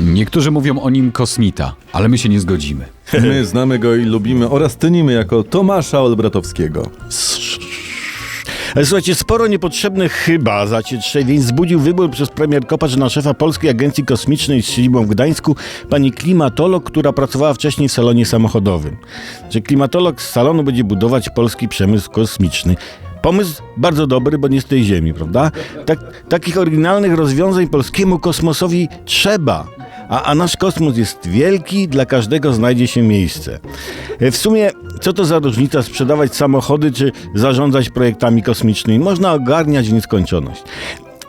Niektórzy mówią o nim kosmita, ale my się nie zgodzimy. My znamy go i lubimy oraz cenimy jako Tomasza Olbratowskiego. Słuchajcie, sporo niepotrzebnych chyba zacietrzewień wzbudził wybór przez premier Kopacz na szefa Polskiej Agencji Kosmicznej z siedzibą w Gdańsku pani klimatolog, która pracowała wcześniej w salonie samochodowym. Że klimatolog z salonu będzie budować polski przemysł kosmiczny. Pomysł bardzo dobry, bo nie z tej ziemi, prawda? Tak, takich oryginalnych rozwiązań polskiemu kosmosowi trzeba. A, a nasz kosmos jest wielki, dla każdego znajdzie się miejsce. E, W sumie, co to za różnica sprzedawać samochody czy zarządzać projektami kosmicznymi? Można ogarniać nieskończoność.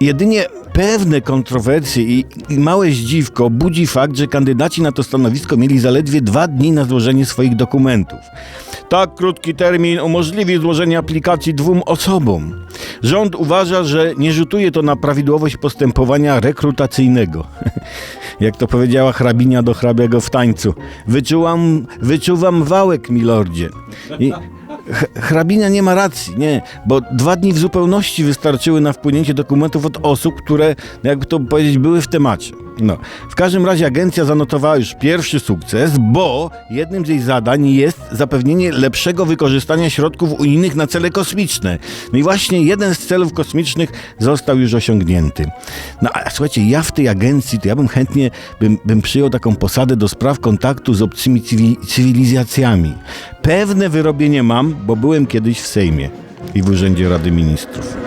Jedynie pewne kontrowersje i, i małe zdziwko budzi fakt, że kandydaci na to stanowisko mieli zaledwie dwa dni na złożenie swoich dokumentów. Tak krótki termin umożliwi złożenie aplikacji dwóm osobom. Rząd uważa, że nie rzutuje to na prawidłowość postępowania rekrutacyjnego. Jak to powiedziała hrabinia do hrabiego w tańcu. Wyczułam, wyczuwam wałek, milordzie. I hrabina nie ma racji, nie, bo dwa dni w zupełności wystarczyły na wpłynięcie dokumentów od osób, które, jakby to powiedzieć, były w temacie. No. W każdym razie agencja zanotowała już pierwszy sukces, bo jednym z jej zadań jest zapewnienie lepszego wykorzystania środków unijnych na cele kosmiczne. No i właśnie jeden z celów kosmicznych został już osiągnięty. No a słuchajcie, ja w tej agencji, to ja bym chętnie bym, bym przyjął taką posadę do spraw kontaktu z obcymi cywi- cywilizacjami. Pewne wyrobienie mam, bo byłem kiedyś w Sejmie i w Urzędzie Rady Ministrów.